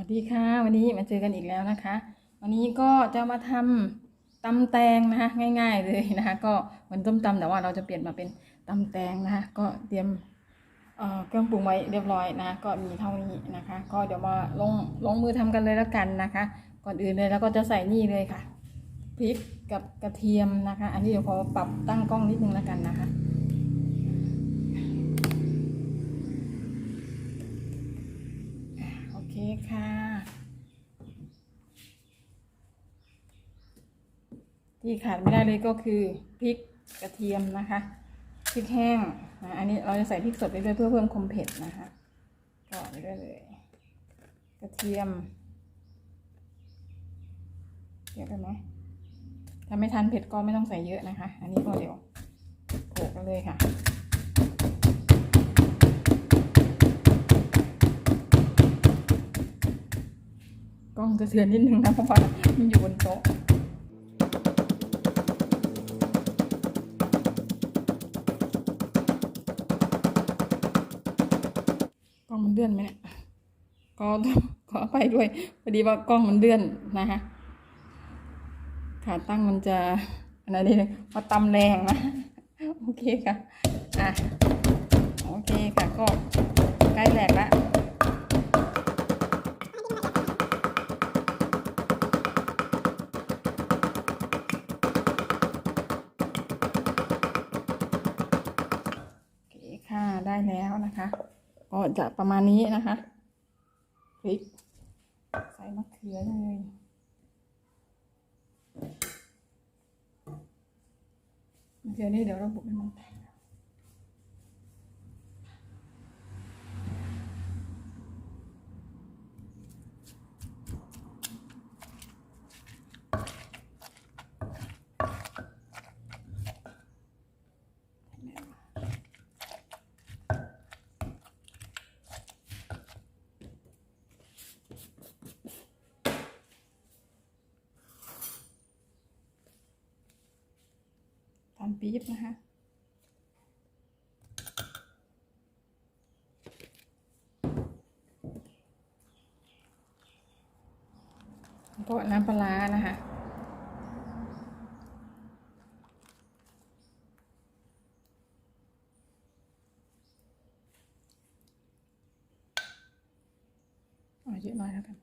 วัสดีค่ะ วันนี้มาเจอกันอีกแล้วนะคะ วันนี้ก็จะมาทำตำแตงนะคะง่าย ๆเลยนะคะ ก็เหมือนต้มตำแต่ว่าเราจะเปลี่ยนมาเป็นตำแตงนะคะก็เตรียมเเครื่องปรุงไว้เรียบร้อยนะ ก็มีเท่านี้นะคะ ก็เดี๋ยวมาลงลงมือทำกันเลยแล้วกันนะคะ ก่อนอื่นเลยแล้วก็จะใส่นี่เลยค่ะพริกกับกระเทียมนะคะ อันนี้เดี๋ยวขอปรับตั้งกล้องนิดนึงแล้วกันนะคะ ที่ขาดไม่ได้เลยก็คือพริกกระเทียมนะคะพริกแห้งนะอันนี้เราจะใส่พริกสดไปด้วยเพื่อเพิ่มความเผ็ดนะคะก็ไปด้วยเลย กระเทียมเยอะไปไหมถ้าไม่ทันเผ็ดก็ไม่ต้องใส่เยอะนะคะ อันนี้ก็เดี๋ยวโขลกกันเลยค่ะกล้องจะเทือนนิดนึงนะเพราะว่ามันอยู่บนโต๊ะ องมันเลื่อนไหมเนี่ยก็ต้องขอไปด้วยพอดีว่ากล้องมันเลื่อนนะคะขาตั้งมันจะอะไรนี่เลยพอตำแรงนะโอเคค่ะอะโอเคค่ะก็ใกล้แหลกแล้วโอเคค่ะได้แล้วนะคะ ก็จะประมาณนี้นะคะพริกใส่มะเขือเลยมะเขือนี่เดี๋ยวเราบุกให้มันแตกตา มปี๊บนะคะ ก็น้ำปลานะคะเอเยอะน่อยแล้วกัน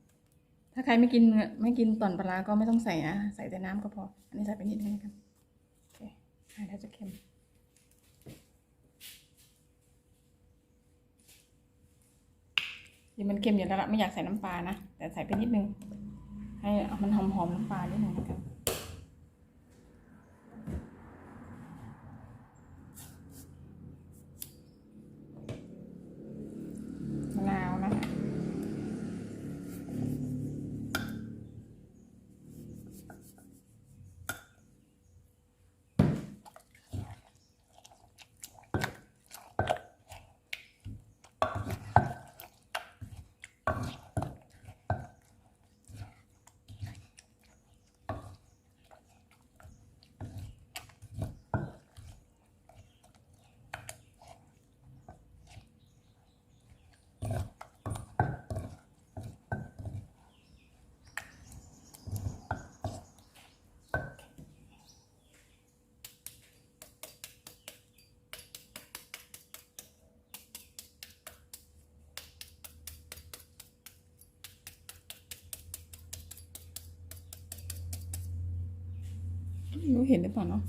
ถ้าใครไม่กินไม่กินต่อนปลาก็ไม่ต้องใส่นะ ใส่แต่น้ำก็พอ อันนี้ใส่ไปนิดนึงแล้วกัน เคใช่ถ้าจะเค็มดี๋ยวมันเค็มอยู่แล้วละไม่อยากใส่น้ำปลานะ แต่ใส่ไปนิดนึง ให้มันหอมๆน้ำปลานิดนึงนะครับ รู้เห็นหรือเปล่าเนาะ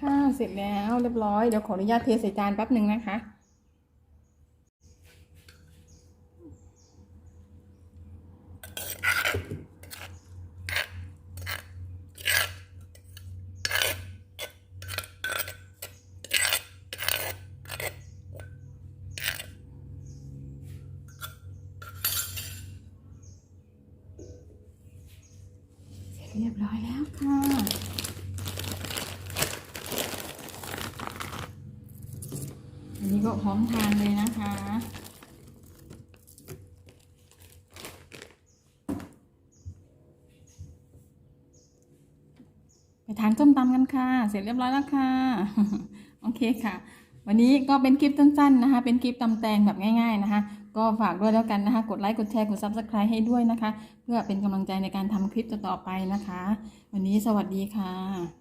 ค่ะเสร็จแล้วเรียบร้อยเดี๋ยวขออนุญาตเทใส่จานแป๊บหนึ่งนะคะเสร็จเรียบร้อยแล้วค่ะ นี้ก็พร้อมทานเลยนะคะ ไปทานส้มตำกันค่ะ เสร็จเรียบร้อยแล้วค่ะ โอเคค่ะ วันนี้ก็เป็นคลิปสั้นๆนะคะ เป็นคลิปตำแตงแบบง่าย ๆนะคะ ก็ฝากด้วยแล้วกันนะคะ กดไลค์ กดแชร์ กด subscribe ให้ด้วยนะคะ เพื่อเป็นกำลังใจในการทำคลิปต่อๆไปนะคะ วันนี้สวัสดีค่ะ